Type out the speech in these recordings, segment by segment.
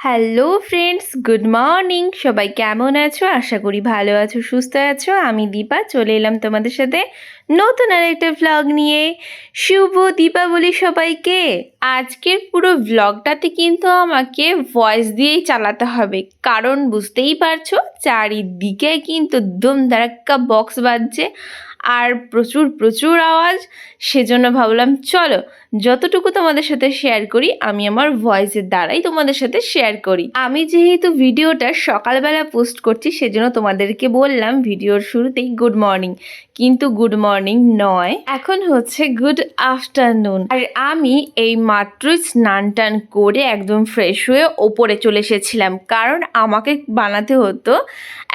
Hello friends good morning সবাই কেমন আছো? আশা করি ভালো আছো, সুস্থ আছো। আমি দীপা, চলে এলাম তোমাদের সাথে নতুন আর একটা ভ্লগ নিয়ে। শুভ দীপাবলি সবাইকে। আজকের পুরো ভ্লগটাতে কিন্তু আমাকে ভয়েস দিয়েই চালাতে হবে। কারণ বুঝতেই পারছ, চারিদিকে কিন্তু দুম ধারাক্কা বক্স বাজছে। আর প্রচুর প্রচুর আওয়াজ, সেজন্য ভাবলাম, চলো, যতটুকু তোমাদের সাথে শেয়ার করি, আমি আমার ভয়েসের দ্বারাই তোমাদের সাথে শেয়ার করি। আমি যেহেতু ভিডিওটা সকালবেলা পোস্ট করছি, সেজন্য তোমাদেরকে বললাম, ভিডিওর শুরুতেই গুড মর্নিং কিন্তু গুড মর্নিং নয়। এখন হচ্ছে গুড আফটারনুন আর আমি এই মাত্রই স্নান টান করে একদম ফ্রেশ হয়ে ওপরে চলে এসেছিলাম, কারণ আমাকে বানাতে হতো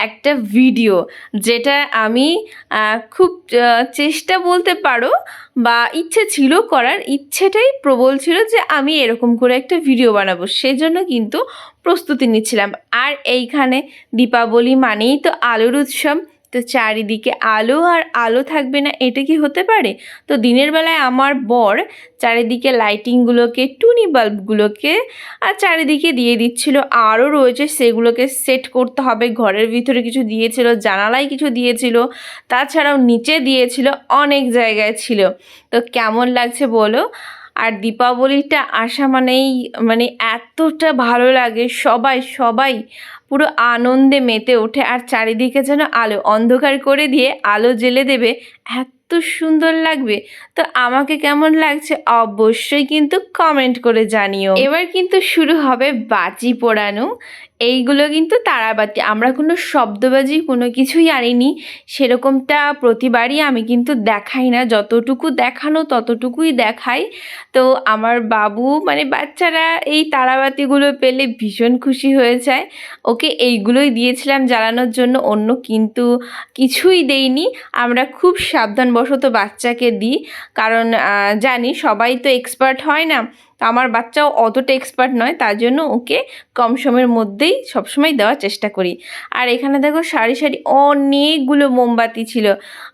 একটা ভিডিও যেটা আমি খুব চেষ্টা বলতে পারো বা ইচ্ছে ছিল করার, ইচ্ছেটাই প্রবল ছিল যে আমি এরকম করে একটা ভিডিও বানাবো। সেজন্য কিন্তু প্রস্তুতি নিচ্ছিলাম। আর এইখানে দীপাবলি মানেই তো আলোর উৎসব। তো চারিদিকে আলো আর আলো থাকবে না, এটা কি হতে পারে? তো দিনের বেলায় আমার বর চারিদিকে লাইটিংগুলোকে টুনি বাল্বগুলোকে আর চারিদিকে দিয়ে দিচ্ছিল। আরও রয়েছে সেগুলোকে সেট করতে হবে। ঘরের ভিতরে কিছু দিয়েছিল, জানালায় কিছু দিয়েছিল, তাছাড়াও নিচে দিয়েছিল, অনেক জায়গায় ছিল। তো কেমন লাগছে বলো? আর দীপাবলিটা আসা মানেই মানে এতটা ভালো লাগে, সবাই সবাই পুরো আনন্দে মেতে ওঠে আর চারিদিকে যেন আলো, অন্ধকার করে দিয়ে আলো জ্বেলে দেবে, এত সুন্দর লাগবে। তো আমাকে কেমন লাগছে অবশ্যই কিন্তু কমেন্ট করে জানিও। এবার কিন্তু শুরু হবে বাজি পোড়ানো। এইগুলো কিন্তু তারাবাতি। আমরা কোনো শব্দবাজি কোনো কিছুই আনিনি। সেরকমটা প্রতিবারই আমি কিন্তু দেখাই না। যতটুকু দেখানো ততটুকুই দেখাই। তো আমার বাবু মানে বাচ্চারা এই তারাবাতিগুলো পেলে ভীষণ খুশি হয়ে যায়। ওকে এইগুলোই দিয়েছিলাম জ্বালানোর জন্য, অন্য কিন্তু কিছুই দেইনি। আমরা খুব সাবধানবশত বাচ্চাকে দিই। কারণ জানি সবাই তো এক্সপার্ট হয় না। আমার বাচ্চাও অতটা এক্সপার্ট নয়, তার জন্য ওকে কম সময়ের মধ্যেই সবসময় দেওয়ার চেষ্টা করি। আর এখানে দেখো সারি সারি অনেকগুলো মোমবাতি ছিল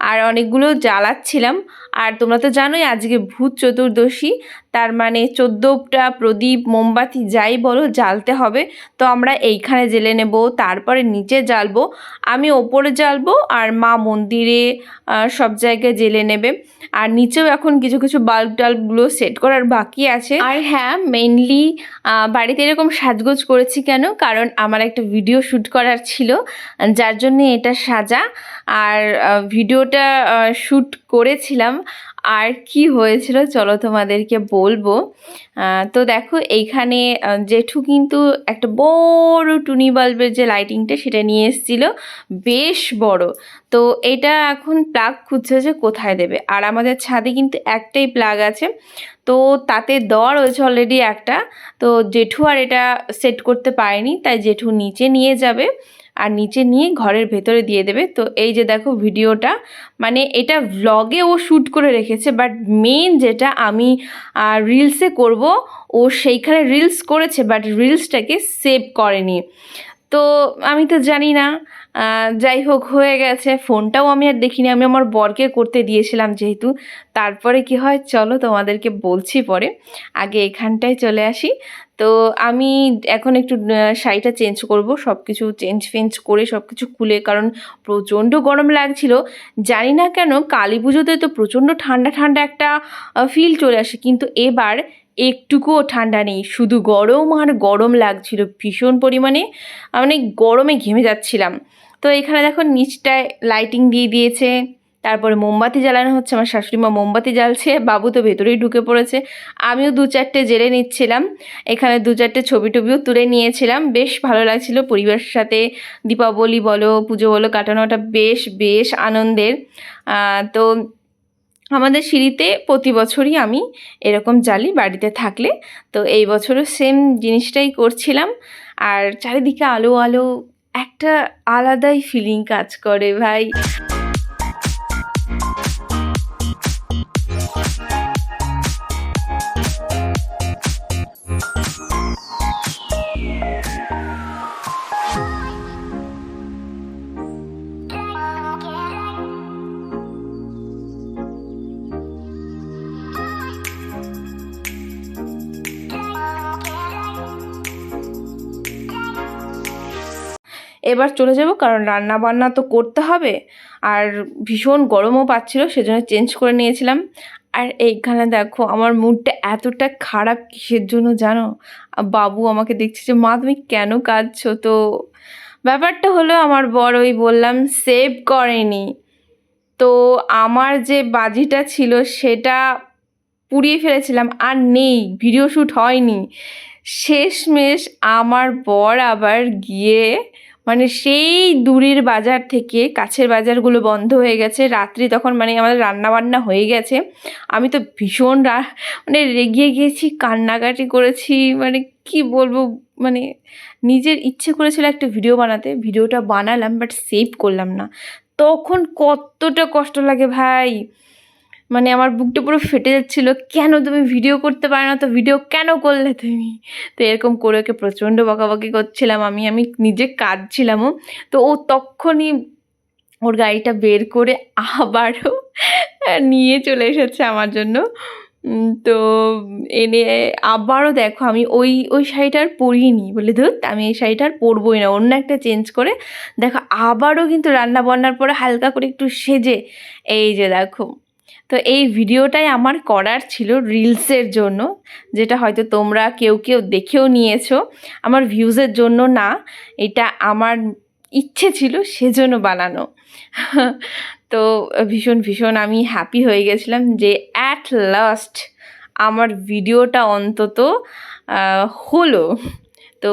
আর অনেকগুলো জ্বালাচ্ছিলাম। আর তোমরা তো জানোই আজকে ভূত চতুর্দশী তার মানে চোদ্দোটা প্রদীপ, মোমবাতি যাই বলো জ্বালতে হবে। তো আমরা এইখানে জেলে নেব, তারপরে নিচে জ্বালবো। আমি ওপরে জ্বালবো আর মা মন্দিরে সব জায়গায় জেলে নেবে। আর নিচেও এখন কিছু কিছু বাল্ব টাল্বগুলো সেট করার বাকি আছে। আর হ্যাঁ মেনলি বাড়িতে এরকম সাজগোজ করেছি কেন? কারণ আমার একটা ভিডিও শ্যুট করার ছিল, যার জন্য এটা সাজা। আর ভিডিওটা শ্যুট করেছিলাম। আর কি হয়েছিল চলো তোমাদেরকে বলব। তো দেখো এইখানে জেঠু কিন্তু একটা বড় টুনি বাল্বের যে লাইটিংটা সেটা নিয়ে এসেছিল, বেশ বড়। তো এটা এখন প্লাগ খুঁজছে যে কোথায় দেবে। আর আমাদের ছাদে কিন্তু একটাই প্লাগ আছে। তো তাতে দর হয়েছে অলরেডি একটা। তো জেঠু আর এটা সেট করতে পারেনি, তাই জেঠু নিচে নিয়ে যাবে। আর নিচে নিয়ে ঘরের ভেতরে দিয়ে দেবে। তো এই যে দেখো ভিডিওটা মানে এটা ভ্লগে ও শ্যুট করে রেখেছে বাট মেন যেটা আমি রিলসে করব, ও সেইখানে রিলস করেছে বাট রিলসটাকে সেভ করেনি। তো আমি তো জানি না যাই হোক হয়ে গেছে। ফোনটাও আমি আর দেখিনি, আমি আমার বরকে করতে দিয়েছিলাম যেহেতু। তারপরে কি হয়, চলো তোমাদেরকে বলছি পরে। আগে এখানটায় চলে আসি। তো আমি এখন একটু শাড়িটা চেঞ্জ করব সব কিছু চেঞ্জ ফেঞ্জ করে সব কিছু খুলে, কারণ প্রচণ্ড গরম লাগছিল। জানি না কেন কালী পুজোতে তো প্রচণ্ড ঠান্ডা ঠান্ডা একটা ফিল চলে আসে। কিন্তু এবার একটুকুও ঠান্ডা নেই। শুধু গরম আর গরম লাগছিল ভীষণ পরিমাণে। মানে গরমে ঘেমে যাচ্ছিলাম। তো এখানে দেখো নিচটায় লাইটিং দিয়ে দিয়েছে। তারপরে মোমবাতি জ্বালানো হচ্ছে। আমার শাশুড়ি মা মোমবাতি জ্বালছে। বাবু তো ভেতরেই ঢুকে পড়েছে। আমিও দু চারটে জেলে নিচ্ছিলাম। এখানে দু চারটে ছবি টবিও তুলে নিয়েছিলাম। বেশ ভালো লাগছিল পরিবারের সাথে। দীপাবলি বলো, পুজো বলো, কাটানোটা বেশ বেশ আনন্দের। তো আমাদের সিঁড়িতে প্রতি বছরই আমি এরকম জালি বাড়িতে থাকলে। তো এই বছরও সেম জিনিসটাই করছিলাম। আর চারিদিকে আলো আলো, একটা আলাদাই ফিলিং কাজ করে ভাই। এবার চলে যাব, কারণ রান্না বান্না তো করতে হবে। আর ভীষণ গরমও পাচ্ছিল, সেজন্য চেঞ্জ করে নিয়েছিলাম। আর এইখানে দেখো, আমার মুডটা এতটা খারাপ কিসের জন্য জানো? বাবু আমাকে দেখছে যে, মা, তুমি কেন কাঁদছো? তো ব্যাপারটা হলো, আমার বড় ওই বললাম সেভ করেনি। তো আমার যে বাজিটা ছিল, সেটা পুড়িয়ে ফেলেছিলাম। আর নেই ভিডিও শ্যুট হয়নি। শেষমেশ আমার বর আবার গিয়ে মানে সেই দূরের বাজার থেকে কাছের বাজারগুলো বন্ধ হয়ে গেছে। রাত্রি তখন মানে আমাদের রান্না বান্না হয়ে গেছে। আমি তো ভীষণ মানে রেগে গিয়েছি কান্নাকাটি করেছি মানে কি বলব মানে নিজের ইচ্ছে করেছিল একটা ভিডিও বানাতে। ভিডিওটা বানালাম বাট সেভ করলাম না। তখন কতটা কষ্ট লাগে ভাই। মানে আমার বুকটা পুরো ফেটে যাচ্ছিল, কেন তুমি ভিডিও করতে পারো না? তো ভিডিও কেন করলে তুমি? তো এরকম করে ওকে প্রচণ্ড বকাবকি করছিলাম আমি আমি নিজে কাঁদছিলামও। তো ও তখনই ওর গাড়িটা বের করে আবারও নিয়ে চলে এসেছে আমার জন্য। তো এনে আবারও দেখো আমি ওই ওই শাড়িটা আর পরিনি বলে ধুত, আমি এই শাড়িটা আর পরবোই না, অন্য একটা চেঞ্জ করে দেখো আবারও কিন্তু রান্না বান্নার পরে হালকা করে একটু সেজে, এই যে দেখো। তো এই ভিডিওটাই আমার করার ছিল রিলসের জন্য, যেটা হয়তো তোমরা কেউ কেউ দেখেও নিয়েছো। আমার ভিউজের জন্য না, এটা আমার ইচ্ছে ছিল সেজন্য বানানো। তো ভীষণ ভীষণ আমি হ্যাপি হয়ে গেছিলাম যে অ্যাট লাস্ট আমার ভিডিওটা অন্তত হলো। তো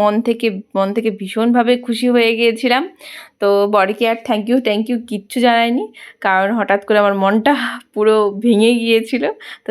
মন থেকে মন থেকে ভীষণভাবে খুশি হয়ে গিয়েছিলাম। তো বডিকে আর থ্যাংক ইউ থ্যাংক ইউ কিচ্ছু জানায়নি কারণ হঠাৎ করে আমার মনটা পুরো ভেঙে গিয়েছিল। তো